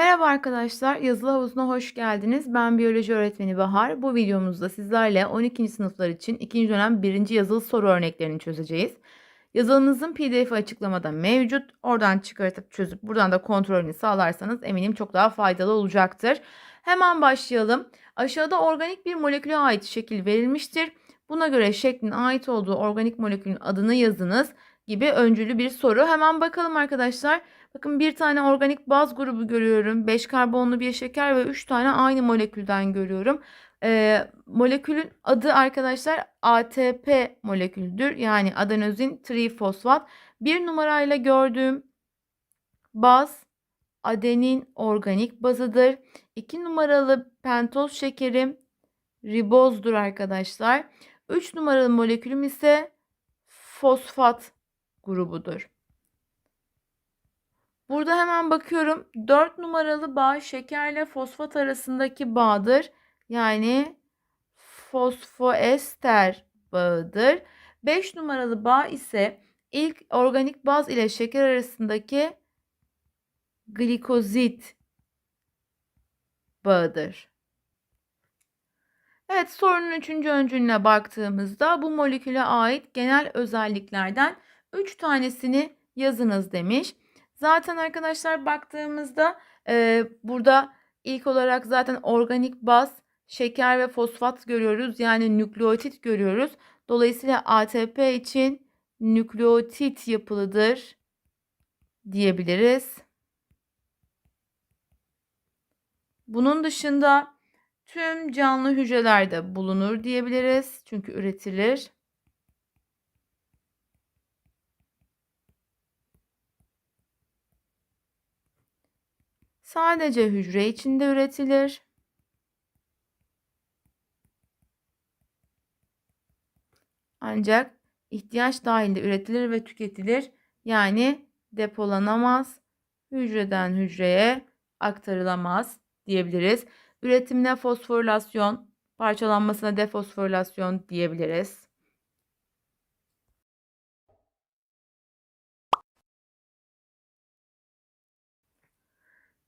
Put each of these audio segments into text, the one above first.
Merhaba arkadaşlar, yazılı havuzuna hoş geldiniz. Ben biyoloji öğretmeni Bahar. Bu videomuzda sizlerle 12. sınıflar için 2. dönem 1. yazılı soru örneklerini çözeceğiz. Yazılımızın pdf açıklamada mevcut. Oradan çıkartıp çözüp buradan da kontrolünü sağlarsanız eminim çok daha faydalı olacaktır. Hemen başlayalım. Aşağıda organik bir moleküle ait şekil verilmiştir. Buna göre şeklin ait olduğu organik molekülün adını yazınız gibi öncülü bir soru. Hemen bakalım arkadaşlar. Bakın bir tane organik baz grubu görüyorum. 5 karbonlu bir şeker ve 3 tane aynı molekülden görüyorum. Ee, molekülün adı arkadaşlar ATP moleküldür. Yani adenozin trifosfat. Bir numarayla gördüğüm baz adenin organik bazıdır. 2 numaralı pentoz şekerim ribozdur arkadaşlar. 3 numaralı molekülüm ise fosfat grubudur. Burada hemen bakıyorum. 4 numaralı bağ şekerle fosfat arasındaki bağdır. Yani fosfoester bağıdır. 5 numaralı bağ ise ilk organik baz ile şeker arasındaki glikozit bağıdır. Evet sorunun üçüncü öncülüne baktığımızda bu moleküle ait genel özelliklerden 3 tanesini yazınız demiş. Zaten arkadaşlar baktığımızda e, burada ilk olarak zaten organik baz, şeker ve fosfat görüyoruz. Yani nükleotit görüyoruz. Dolayısıyla ATP için nükleotit yapılıdır diyebiliriz. Bunun dışında tüm canlı hücrelerde bulunur diyebiliriz. Çünkü üretilir. Sadece hücre içinde üretilir. Ancak ihtiyaç dahilinde üretilir ve tüketilir. Yani depolanamaz, hücreden hücreye aktarılamaz diyebiliriz. Üretimine fosforilasyon, parçalanmasına defosforilasyon diyebiliriz.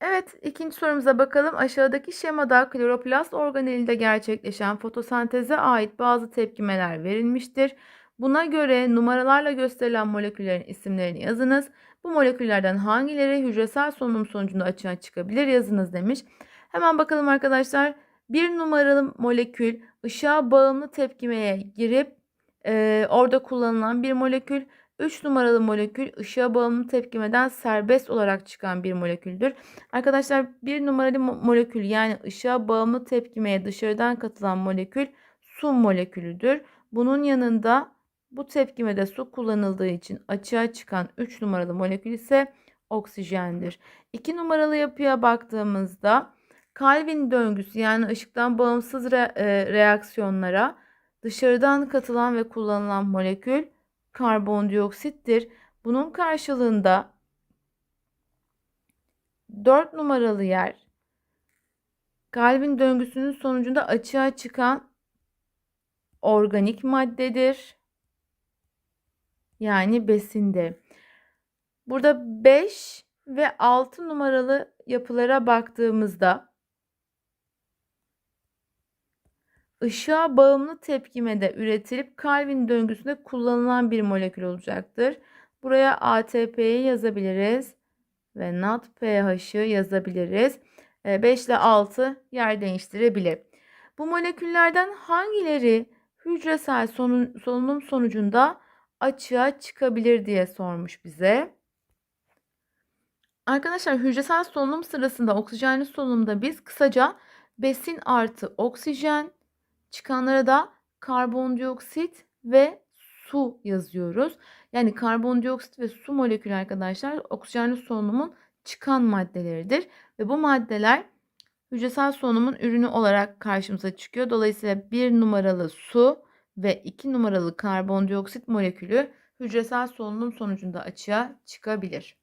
Evet, ikinci sorumuza bakalım. Aşağıdaki şemada kloroplast organelinde gerçekleşen fotosenteze ait bazı tepkimeler verilmiştir. Buna göre numaralarla gösterilen moleküllerin isimlerini yazınız. Bu moleküllerden hangileri hücresel solunum sonucunda açığa çıkabilir yazınız demiş. Hemen bakalım arkadaşlar. Bir numaralı molekül ışığa bağımlı tepkimeye girip e, orada kullanılan bir molekül. 3 numaralı molekül ışığa bağımlı tepkimeden serbest olarak çıkan bir moleküldür. Arkadaşlar bir numaralı molekül yani ışığa bağımlı tepkimeye dışarıdan katılan molekül su molekülüdür. Bunun yanında bu tepkimede su kullanıldığı için açığa çıkan 3 numaralı molekül ise oksijendir. 2 numaralı yapıya baktığımızda Calvin döngüsü yani ışıktan bağımsız re e, reaksiyonlara dışarıdan katılan ve kullanılan molekül karbondioksittir. Bunun karşılığında 4 numaralı yer Calvin döngüsünün sonucunda açığa çıkan organik maddedir. Yani besinde. Burada 5 ve 6 numaralı yapılara baktığımızda ışığa bağımlı tepkimede üretilip Calvin döngüsünde kullanılan bir molekül olacaktır. Buraya ATP'yi yazabiliriz ve NADPH'ı yazabiliriz. 5 ee, ile 6 yer değiştirebilir. Bu moleküllerden hangileri hücresel solunum sonucunda açığa çıkabilir diye sormuş bize. Arkadaşlar hücresel solunum sırasında oksijenli solunumda biz kısaca besin artı oksijen Çıkanlara da karbondioksit ve su yazıyoruz. Yani karbondioksit ve su molekülü arkadaşlar oksijenli solunumun çıkan maddeleridir. Ve bu maddeler hücresel solunumun ürünü olarak karşımıza çıkıyor. Dolayısıyla bir numaralı su ve iki numaralı karbondioksit molekülü hücresel solunum sonucunda açığa çıkabilir.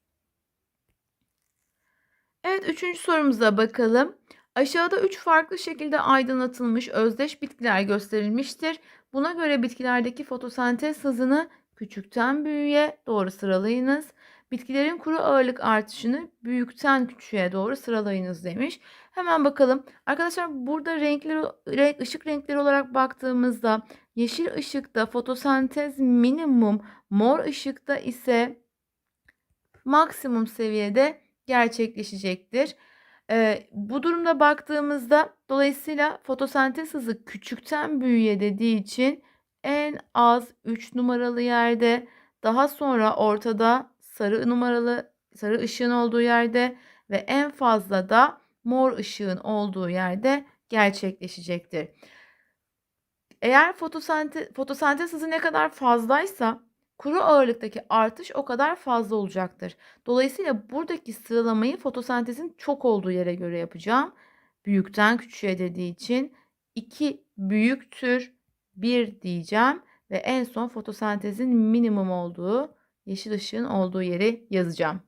Evet üçüncü sorumuza bakalım. Aşağıda üç farklı şekilde aydınlatılmış özdeş bitkiler gösterilmiştir. Buna göre bitkilerdeki fotosentez hızını küçükten büyüğe doğru sıralayınız. Bitkilerin kuru ağırlık artışını büyükten küçüğe doğru sıralayınız demiş. Hemen bakalım. Arkadaşlar burada renkleri, renk, ışık renkleri olarak baktığımızda yeşil ışıkta fotosentez minimum, mor ışıkta ise maksimum seviyede gerçekleşecektir. Ee, bu durumda baktığımızda dolayısıyla fotosentez hızı küçükten büyüğe dediği için en az 3 numaralı yerde daha sonra ortada sarı numaralı sarı ışığın olduğu yerde ve en fazla da mor ışığın olduğu yerde gerçekleşecektir. Eğer fotosentez, fotosentez hızı ne kadar fazlaysa kuru ağırlıktaki artış o kadar fazla olacaktır. Dolayısıyla buradaki sıralamayı fotosentezin çok olduğu yere göre yapacağım. Büyükten küçüğe dediği için 2 büyüktür 1 diyeceğim ve en son fotosentezin minimum olduğu yeşil ışığın olduğu yeri yazacağım.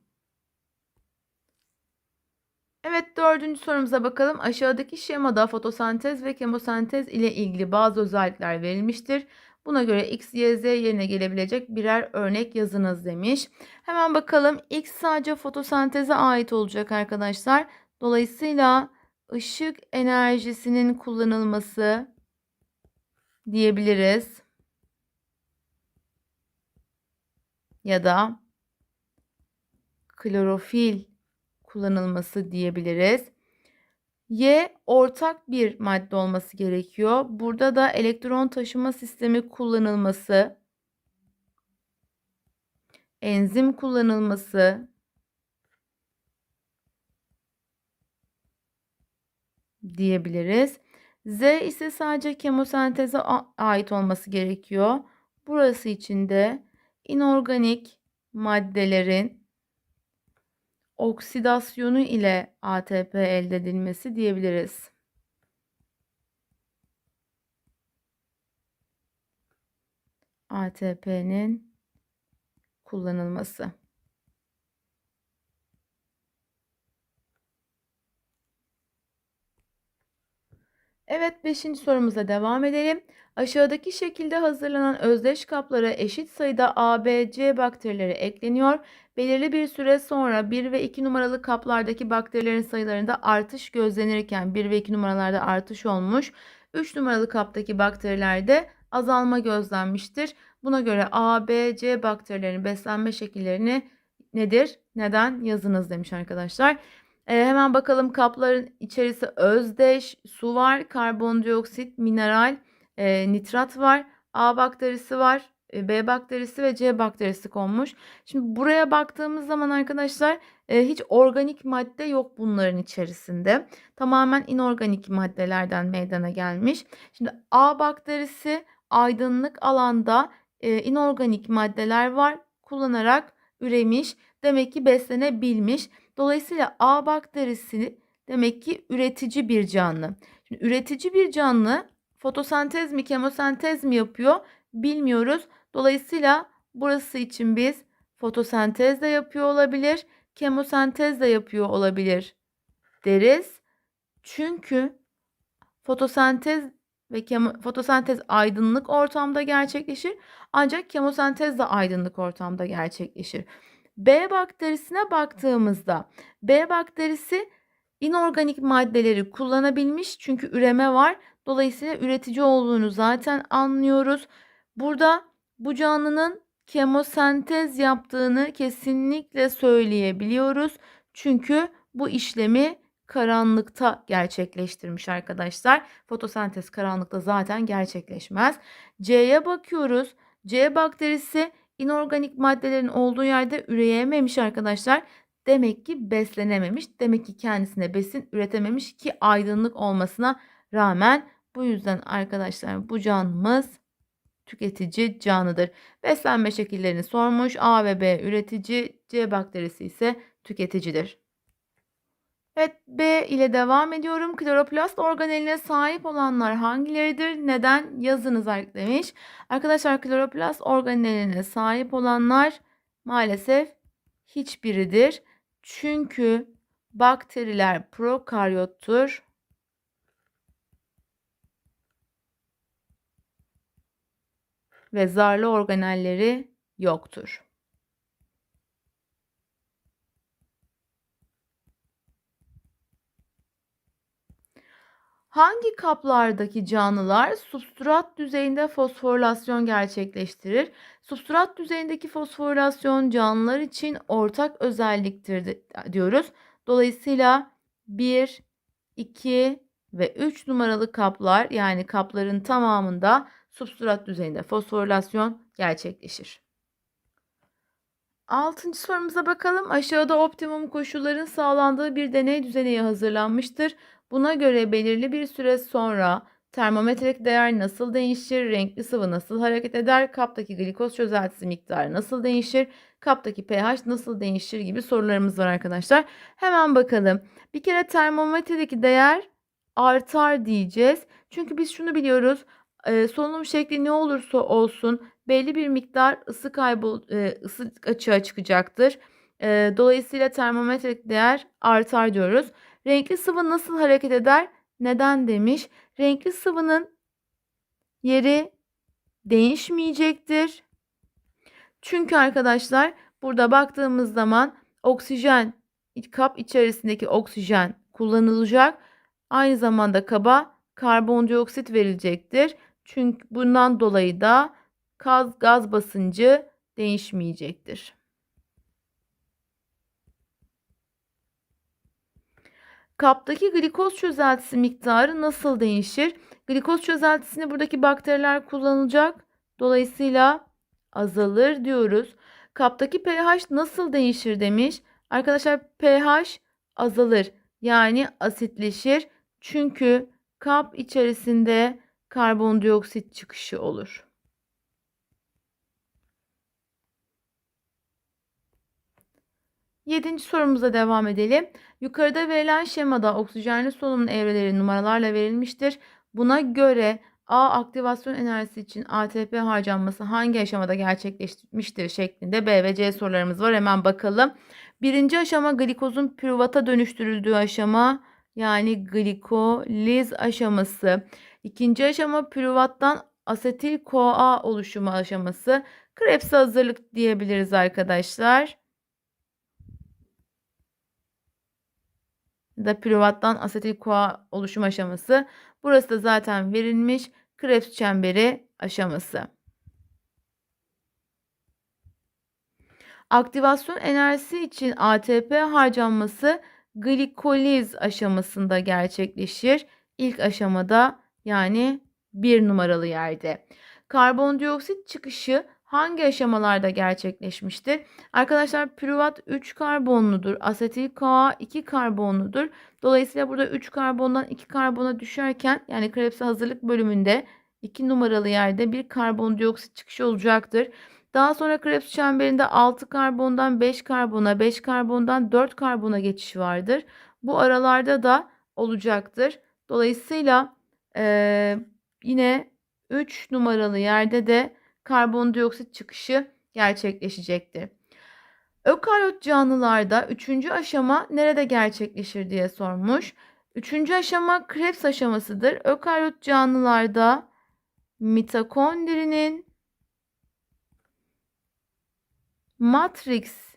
Evet dördüncü sorumuza bakalım. Aşağıdaki şemada fotosentez ve kemosentez ile ilgili bazı özellikler verilmiştir. Buna göre X, Y, Z yerine gelebilecek birer örnek yazınız demiş. Hemen bakalım. X sadece fotosenteze ait olacak arkadaşlar. Dolayısıyla ışık enerjisinin kullanılması diyebiliriz. Ya da klorofil kullanılması diyebiliriz. Y ortak bir madde olması gerekiyor. Burada da elektron taşıma sistemi kullanılması, enzim kullanılması, diyebiliriz. Z ise sadece kemosenteze ait olması gerekiyor. Burası için de inorganik maddelerin oksidasyonu ile ATP elde edilmesi diyebiliriz. ATP'nin kullanılması. Evet 5. sorumuza devam edelim. Aşağıdaki şekilde hazırlanan özdeş kaplara eşit sayıda A, B, C bakterileri ekleniyor. Belirli bir süre sonra 1 ve 2 numaralı kaplardaki bakterilerin sayılarında artış gözlenirken 1 ve 2 numaralarda artış olmuş. 3 numaralı kaptaki bakterilerde azalma gözlenmiştir. Buna göre A, B, C bakterilerinin beslenme şekillerini nedir? Neden? Yazınız demiş arkadaşlar. E, hemen bakalım kapların içerisi özdeş, su var, karbondioksit, mineral, e, nitrat var, A bakterisi var, e, B bakterisi ve C bakterisi konmuş. Şimdi buraya baktığımız zaman arkadaşlar e, hiç organik madde yok bunların içerisinde. Tamamen inorganik maddelerden meydana gelmiş. Şimdi A bakterisi aydınlık alanda e, inorganik maddeler var kullanarak üremiş. Demek ki beslenebilmiş. Dolayısıyla A bakterisi demek ki üretici bir canlı. Şimdi üretici bir canlı fotosentez mi kemosentez mi yapıyor bilmiyoruz. Dolayısıyla burası için biz fotosentez de yapıyor olabilir, kemosentez de yapıyor olabilir deriz. Çünkü fotosentez ve kemo, fotosentez aydınlık ortamda gerçekleşir. Ancak kemosentez de aydınlık ortamda gerçekleşir. B bakterisine baktığımızda B bakterisi inorganik maddeleri kullanabilmiş çünkü üreme var. Dolayısıyla üretici olduğunu zaten anlıyoruz. Burada bu canlının kemosentez yaptığını kesinlikle söyleyebiliyoruz. Çünkü bu işlemi karanlıkta gerçekleştirmiş arkadaşlar. Fotosentez karanlıkta zaten gerçekleşmez. C'ye bakıyoruz. C bakterisi inorganik maddelerin olduğu yerde üreyememiş arkadaşlar. Demek ki beslenememiş. Demek ki kendisine besin üretememiş ki aydınlık olmasına rağmen bu yüzden arkadaşlar bu canlımız tüketici canlıdır. Beslenme şekillerini sormuş. A ve B üretici, C bakterisi ise tüketicidir. Evet B ile devam ediyorum. Kloroplast organeline sahip olanlar hangileridir? Neden? Yazınız demiş. Arkadaşlar kloroplast organeline sahip olanlar maalesef hiçbiridir. Çünkü bakteriler prokaryottur. Ve zarlı organelleri yoktur. Hangi kaplardaki canlılar substrat düzeyinde fosforilasyon gerçekleştirir? Substrat düzeyindeki fosforilasyon canlılar için ortak özelliktir diyoruz. Dolayısıyla 1, 2 ve 3 numaralı kaplar yani kapların tamamında substrat düzeyinde fosforilasyon gerçekleşir. Altıncı sorumuza bakalım. Aşağıda optimum koşulların sağlandığı bir deney düzeneği hazırlanmıştır. Buna göre belirli bir süre sonra termometrik değer nasıl değişir, renkli sıvı nasıl hareket eder, kaptaki glikoz çözeltisi miktarı nasıl değişir, kaptaki pH nasıl değişir gibi sorularımız var arkadaşlar. Hemen bakalım. Bir kere termometredeki değer artar diyeceğiz. Çünkü biz şunu biliyoruz. E, solunum şekli ne olursa olsun belli bir miktar ısı kaybol e, ısı açığa çıkacaktır. E, dolayısıyla termometrik değer artar diyoruz. Renkli sıvı nasıl hareket eder? Neden demiş? Renkli sıvının yeri değişmeyecektir. Çünkü arkadaşlar burada baktığımız zaman oksijen kap içerisindeki oksijen kullanılacak. Aynı zamanda kaba karbondioksit verilecektir. Çünkü bundan dolayı da gaz, gaz basıncı değişmeyecektir. Kaptaki glikoz çözeltisi miktarı nasıl değişir? Glikoz çözeltisini buradaki bakteriler kullanacak. Dolayısıyla azalır diyoruz. Kaptaki pH nasıl değişir demiş. Arkadaşlar pH azalır. Yani asitleşir. Çünkü kap içerisinde karbondioksit çıkışı olur. Yedinci sorumuza devam edelim. Yukarıda verilen şemada oksijenli solunum evreleri numaralarla verilmiştir. Buna göre A aktivasyon enerjisi için ATP harcanması hangi aşamada gerçekleşmiştir şeklinde B ve C sorularımız var. Hemen bakalım. Birinci aşama glikozun pürüvata dönüştürüldüğü aşama yani glikoliz aşaması. İkinci aşama pürüvattan asetil CoA oluşumu aşaması. Krebs'e hazırlık diyebiliriz arkadaşlar. Da pürüvattan asetil CoA oluşum aşaması. Burası da zaten verilmiş. Krebs çemberi aşaması. Aktivasyon enerjisi için ATP harcanması glikoliz aşamasında gerçekleşir. İlk aşamada yani bir numaralı yerde. Karbondioksit çıkışı hangi aşamalarda gerçekleşmiştir? Arkadaşlar pürüvat 3 karbonludur. Asetil CoA 2 karbonludur. Dolayısıyla burada 3 karbondan 2 karbona düşerken yani Krebs'e hazırlık bölümünde 2 numaralı yerde bir karbondioksit çıkışı olacaktır. Daha sonra Krebs çemberinde 6 karbondan 5 karbona, 5 karbondan 4 karbona geçiş vardır. Bu aralarda da olacaktır. Dolayısıyla e, yine 3 numaralı yerde de karbondioksit çıkışı gerçekleşecektir. Ökaryot canlılarda üçüncü aşama nerede gerçekleşir diye sormuş. Üçüncü aşama Krebs aşamasıdır. Ökaryot canlılarda mitokondrinin matrix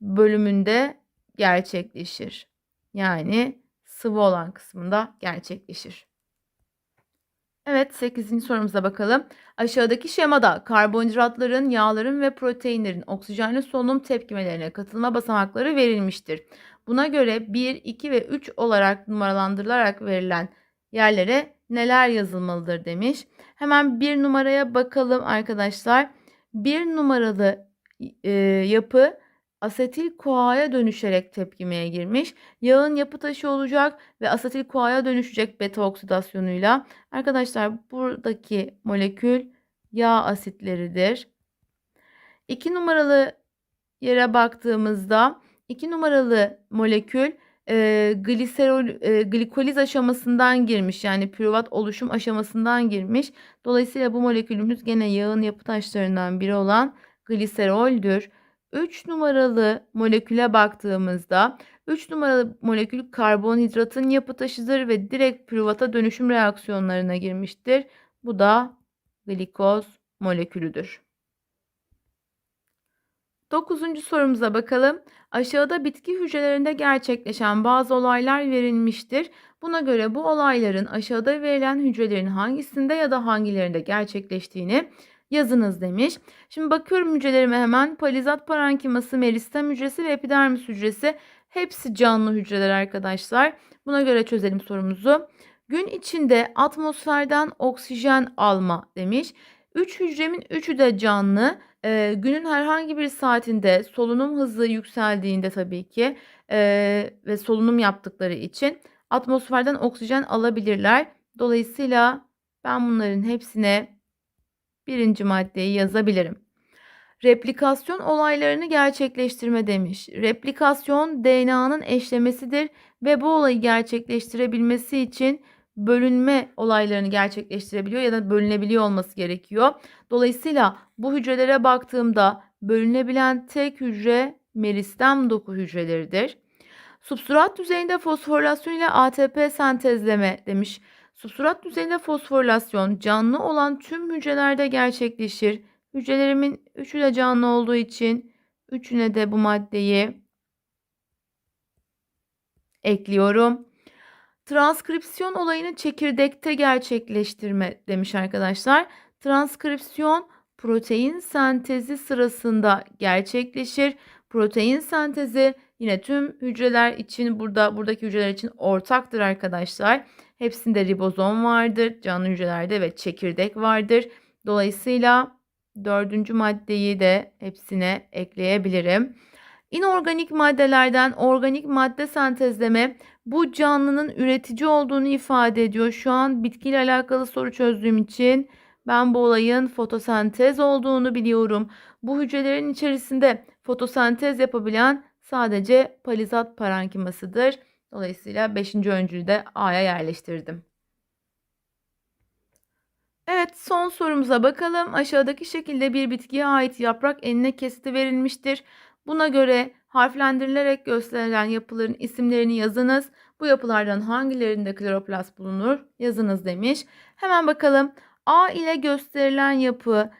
bölümünde gerçekleşir. Yani sıvı olan kısmında gerçekleşir. Evet 8. sorumuza bakalım. Aşağıdaki şemada karbonhidratların, yağların ve proteinlerin oksijenli solunum tepkimelerine katılma basamakları verilmiştir. Buna göre 1, 2 ve 3 olarak numaralandırılarak verilen yerlere neler yazılmalıdır demiş. Hemen bir numaraya bakalım arkadaşlar. Bir numaralı e, yapı asetil CoA'ya dönüşerek tepkimeye girmiş. Yağın yapı taşı olacak ve asetil CoA'ya dönüşecek beta oksidasyonuyla. Arkadaşlar buradaki molekül yağ asitleridir. 2 numaralı yere baktığımızda 2 numaralı molekül e, gliserol, e, glikoliz aşamasından girmiş. Yani pürüvat oluşum aşamasından girmiş. Dolayısıyla bu molekülümüz gene yağın yapı taşlarından biri olan gliseroldür. 3 numaralı moleküle baktığımızda 3 numaralı molekül karbonhidratın yapı taşıdır ve direkt pürüvata dönüşüm reaksiyonlarına girmiştir. Bu da glikoz molekülüdür. Dokuzuncu sorumuza bakalım. Aşağıda bitki hücrelerinde gerçekleşen bazı olaylar verilmiştir. Buna göre bu olayların aşağıda verilen hücrelerin hangisinde ya da hangilerinde gerçekleştiğini yazınız demiş. Şimdi bakıyorum hücrelerime hemen. Palizat parenkiması, meristem hücresi ve epidermis hücresi hepsi canlı hücreler arkadaşlar. Buna göre çözelim sorumuzu. Gün içinde atmosferden oksijen alma demiş. 3 hücremin 3'ü de canlı. Ee, günün herhangi bir saatinde solunum hızı yükseldiğinde tabii ki e, ve solunum yaptıkları için atmosferden oksijen alabilirler. Dolayısıyla ben bunların hepsine birinci maddeyi yazabilirim. Replikasyon olaylarını gerçekleştirme demiş. Replikasyon DNA'nın eşlemesidir ve bu olayı gerçekleştirebilmesi için bölünme olaylarını gerçekleştirebiliyor ya da bölünebiliyor olması gerekiyor. Dolayısıyla bu hücrelere baktığımda bölünebilen tek hücre meristem doku hücreleridir. Substrat düzeyinde fosforilasyon ile ATP sentezleme demiş. Substrat düzeyinde fosforilasyon canlı olan tüm hücrelerde gerçekleşir. Hücrelerimin üçü de canlı olduğu için üçüne de bu maddeyi ekliyorum. Transkripsiyon olayını çekirdekte gerçekleştirme demiş arkadaşlar. Transkripsiyon protein sentezi sırasında gerçekleşir. Protein sentezi yine tüm hücreler için burada buradaki hücreler için ortaktır arkadaşlar. Hepsinde ribozom vardır. Canlı hücrelerde ve çekirdek vardır. Dolayısıyla dördüncü maddeyi de hepsine ekleyebilirim. İnorganik maddelerden organik madde sentezleme bu canlının üretici olduğunu ifade ediyor. Şu an bitkiyle alakalı soru çözdüğüm için ben bu olayın fotosentez olduğunu biliyorum. Bu hücrelerin içerisinde fotosentez yapabilen sadece palizat parenkimasıdır. Dolayısıyla 5. öncülü de A'ya yerleştirdim. Evet son sorumuza bakalım. Aşağıdaki şekilde bir bitkiye ait yaprak enine kesiti verilmiştir. Buna göre harflendirilerek gösterilen yapıların isimlerini yazınız. Bu yapılardan hangilerinde kloroplast bulunur? Yazınız demiş. Hemen bakalım. A ile gösterilen yapı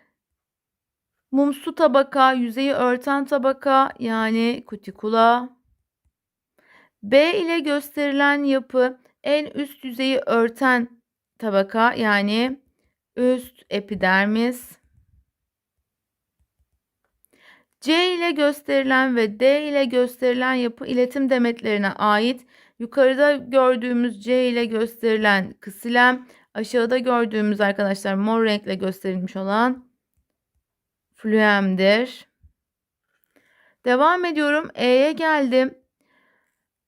mumsu tabaka, yüzeyi örten tabaka yani kutikula. B ile gösterilen yapı en üst yüzeyi örten tabaka yani üst epidermis. C ile gösterilen ve D ile gösterilen yapı iletim demetlerine ait. Yukarıda gördüğümüz C ile gösterilen kısilem, aşağıda gördüğümüz arkadaşlar mor renkle gösterilmiş olan fluemdir. Devam ediyorum. E'ye geldim.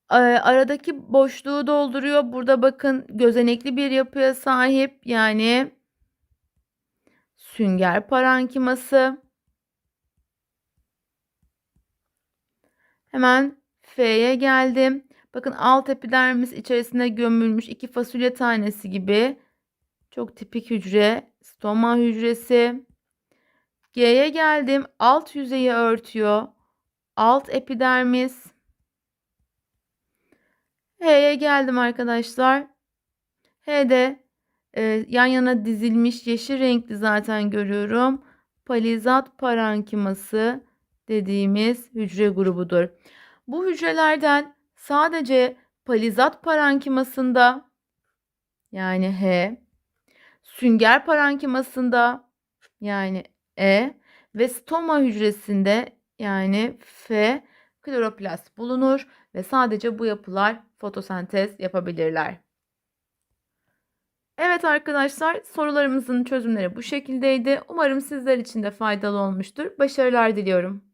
Aradaki boşluğu dolduruyor. Burada bakın gözenekli bir yapıya sahip. Yani sünger parankiması. Hemen F'ye geldim. Bakın alt epidermis içerisinde gömülmüş iki fasulye tanesi gibi. Çok tipik hücre. Stoma hücresi. G'ye geldim. Alt yüzeyi örtüyor. Alt epidermis. H'ye geldim arkadaşlar. H'de e, yan yana dizilmiş yeşil renkli zaten görüyorum. Palizat parankiması dediğimiz hücre grubudur. Bu hücrelerden sadece palizat parankimasında yani H, sünger parankimasında yani E ve stoma hücresinde yani F kloroplast bulunur ve sadece bu yapılar fotosentez yapabilirler. Evet arkadaşlar sorularımızın çözümleri bu şekildeydi. Umarım sizler için de faydalı olmuştur. Başarılar diliyorum.